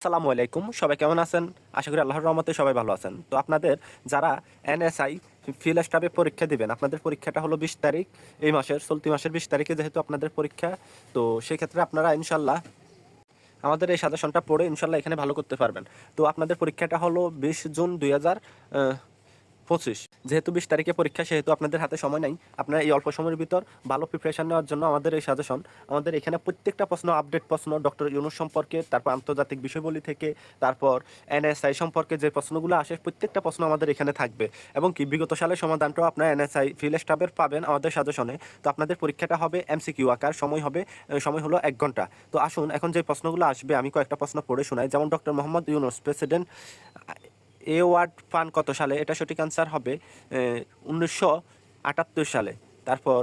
আসসালামু আলাইকুম, সবাই কেমন আছেন? আশা করি আল্লাহর রহমতে সবাই ভালো আছেন। তো আপনাদের যারা এনএসআই ফিল স্টাফে পরীক্ষা দিবেন, আপনাদের পরীক্ষাটা হলো বিশ তারিখ, এই মাসের, চলতি মাসের বিশ তারিখে যেহেতু আপনাদের পরীক্ষা, তো সেক্ষেত্রে আপনারা ইনশাল্লাহ আমাদের এই সাজেশনটা পড়ে ইনশাল্লাহ এখানে ভালো করতে পারবেন। তো আপনাদের পরীক্ষাটা হলো বিশ জুন দুই হাজার পঁচিশ। যেহেতু বিশ তারিখে পরীক্ষা, সেহেতু আপনাদের হাতে সময় নাই। আপনারা এই অল্প সময়ের ভিতর ভালো প্রিপারেশন নেওয়ার জন্য আমাদের এই সাজেশন আমাদের এখানে প্রত্যেকটা প্রশ্ন আপডেট প্রশ্ন ডক্টর ইউনুস সম্পর্কে, তারপর আন্তর্জাতিক বিষয়বলী থেকে, তারপর এনএসআই সম্পর্কে যে প্রশ্নগুলো আসে, প্রত্যেকটা প্রশ্ন আমাদের এখানে থাকবে। এবং কি বিগত সালের সমাধানটাও আপনার এনএসআই ফিল স্টাফের পাবেন আমাদের সাজেশনে তো আপনাদের পরীক্ষাটা হবে এমসিকিউ আকার, সময় হবে সময় হলো এক ঘণ্টা। তো আসুন, এখন যে প্রশ্নগুলো আসবে, আমি কয়েকটা প্রশ্ন পড়ে শোনাই। যেমন doctor Muhammad Yunus president award পান কত সালে? এটা সঠিক আনসার হবে উনিশশো আটাত্তর সালে। তারপর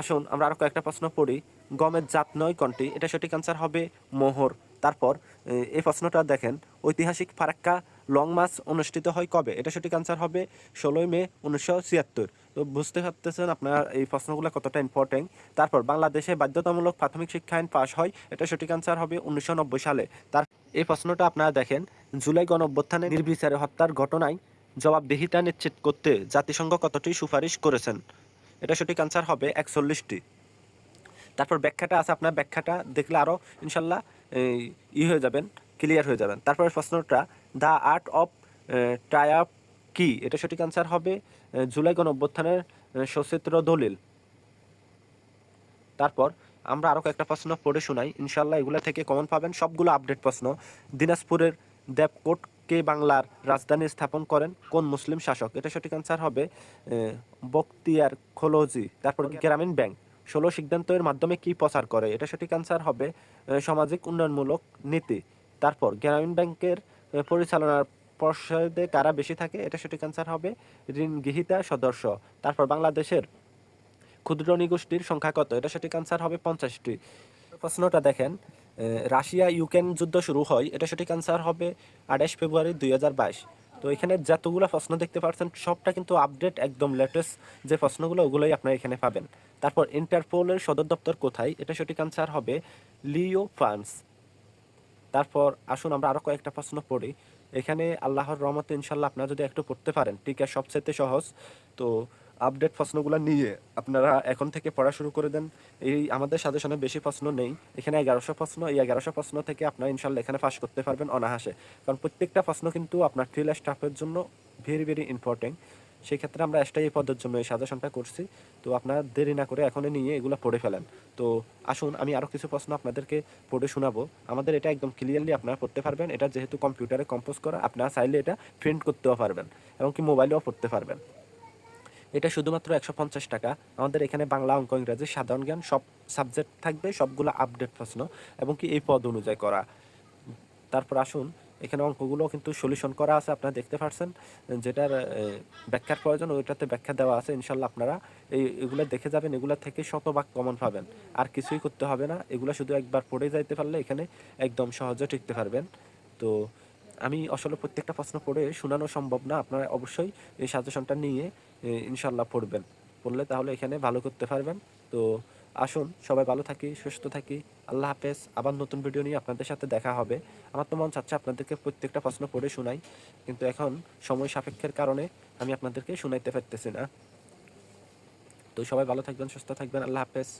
আসুন আমরা আরও কয়েকটা প্রশ্ন পড়ি। গমের জাত নয় কোনটি? এটা সঠিক আনসার হবে মোহর। তারপর এই প্রশ্নটা দেখেন, ঐতিহাসিক ফারাক্কা লং মার্চ অনুষ্ঠিত হয় কবে? এটা সঠিক আনসার হবে ষোলোই মে উনিশশো ছিয়াত্তর। তো বুঝতে পারতেছেন আপনার এই প্রশ্নগুলো কতটা ইম্পর্টেন্ট তারপর, বাংলাদেশে বাধ্যতামূলক প্রাথমিক শিক্ষা আইন পাশ হয়, এটা সঠিক আনসার হবে উনিশশো নব্বই সালে। তার, এই প্রশ্নটা আপনারা দেখেন জুলাই গণ অভ্যুত্থানে নির্বিচারে হত্যার ঘটনায় জবাবদিহিতা নিশ্চিত করতে জাতিসংঘ কতটি সুপারিশ করেছেন? এটা সঠিক আনসার হবে একচল্লিশটি। তারপর ব্যাখ্যাটা আছে, আপনার ব্যাখ্যাটা দেখলে আরও ইনশাল্লাহ ই হয়ে যাবেন ক্লিয়ার হয়ে যাবেন। তারপরে প্রশ্নটা, দ্য আর্ট অফ ট্রায়াপ কি? এটা সঠিক আনসার হবে জুলাই গণ অভ্যুত্থানের সচিত্র দলিল। তারপর আমরা আরও কয়েকটা প্রশ্ন পড়ে শোনাই। ইনশাল্লাহ এগুলো থেকে কমন পাবেন। সবগুলো আপডেট প্রশ্ন। দিনাজপুরের দেবকোট কে বাংলার রাজধানী স্থাপন করেন কোন মুসলিম শাসক? এটা সঠিক আনসার হবে আহ, বখতিয়ার খোলজি তারপর গ্রামীণ ব্যাংক। ষোলো সিদ্ধান্তের মাধ্যমে কি প্রচার করে? এটা সঠিক আনসার হবে সামাজিক উন্নয়নমূলক নীতি। তারপর গ্রামীণ ব্যাংকের পরিচালনার পর্ষদে কারা বেশি থাকে? এটা সঠিক আনসার হবে ঋণ গৃহীতা সদস্য। তারপর বাংলাদেশের ক্ষুদ্র নিগোষ্ঠীর সংখ্যা কত? এটা সঠিক আনসার হবে পঞ্চাশটি। প্রশ্নটা দেখেন রাশিয়া ইউক্রেন যুদ্ধ শুরু হয়, এটা সঠিক আনসার হবে আঠাশ ফেব্রুয়ারি দুই হাজার বাইশ। তো এখানে যতগুলো প্রশ্ন দেখতে পাচ্ছেন সবটা কিন্তু আপডেট একদম লেটেস্ট যে প্রশ্নগুলো, ওগুলোই আপনারা এখানে পাবেন। তারপর ইন্টারপোলের সদর দপ্তর কোথায়, এটা সঠিক আনসার হবে লিও, ফ্রান্স। তারপর আসুন আমরা আরও কয়েকটা প্রশ্ন পড়ি। এখানে আল্লাহর রহমতে ইনশাল্লাহ আপনারা যদি একটু পড়তে পারেন, টিকা সবচেয়ে সহজ। তো আপডেট প্রশ্নগুলো নিয়ে আপনারা এখন থেকে পড়া শুরু করে দেন। এই আমাদের সাজেশনে বেশি প্রশ্ন নেই। এখানে এগারোশো প্রশ্ন, এই এগারোশো প্রশ্ন থেকে আপনারা ইনশাল্লাহ এখানে পাস করতে পারবেন অনাহাসে কারণ প্রত্যেকটা প্রশ্ন কিন্তু আপনার ফিল স্টাফের জন্য ভেরি ভেরি ইম্পর্টেন্ট সেই ক্ষেত্রে আমরা এসটাই এই পদের জন্য এই সাজেশনটা করছি। তো আপনারা দেরি না করে এখনই নিয়ে এগুলো পড়ে ফেলেন। তো আসুন, আমি আরও কিছু প্রশ্ন আপনাদেরকে পড়ে শোনাবো। আমাদের এটা একদম ক্লিয়ারলি আপনারা পড়তে পারবেন। এটা যেহেতু কম্পিউটারে কম্পোজ করা, আপনারা চাইলে এটা প্রিন্ট করতেও পারবেন এমনকি মোবাইলেও পড়তে পারবেন। এটা শুধুমাত্র একশো পঞ্চাশ টাকা। আমাদের এখানে বাংলা অঙ্ক, ইংরাজি সাধারণ জ্ঞান, সব সাবজেক্ট থাকবে, সবগুলো আপডেট প্রশ্ন এবং কি এই পদ অনুযায়ী করা। তারপর আসুন, এখানে অঙ্কগুলো কিন্তু সলিউশন করা আছে, আপনারা দেখতে পাচ্ছেন যেটার ব্যাখ্যার প্রয়োজন, ওইটাতে ব্যাখ্যা দেওয়া আছে, ইনশাল্লাহ আপনারা এই, এগুলো দেখে যাবেন, এগুলো থেকে শতভাগ কমন পাবেন। আর কিছুই করতে হবে না, এগুলো শুধু একবার পড়ে যাইতে পারলে এখানে একদম সহজে টিকতে পারবেন। তো আমি আসলে প্রত্যেকটা প্রশ্ন পড়ে শোনানো সম্ভব না। আপনারা অবশ্যই এই সাজেশনটা নিয়ে ইনশাল্লাহ পড়বেন। পড়লে তাহলে এখানে ভালো করতে পারবেন। তো আসুন, সবাই ভালো থাকি, সুস্থ থাকি। আল্লাহ হাফেজ। আবার নতুন ভিডিও নিয়ে আপনাদের সাথে দেখা হবে। আমার তো মন চাচ্ছে আপনাদেরকে প্রত্যেকটা প্রশ্ন পড়ে শোনাই। কিন্তু এখন সময় সাপেক্ষের কারণে আমি আপনাদেরকে শোনাইতে পারতেছি না। তো সবাই ভালো থাকবেন, সুস্থ থাকবেন। আল্লাহ হাফেজ।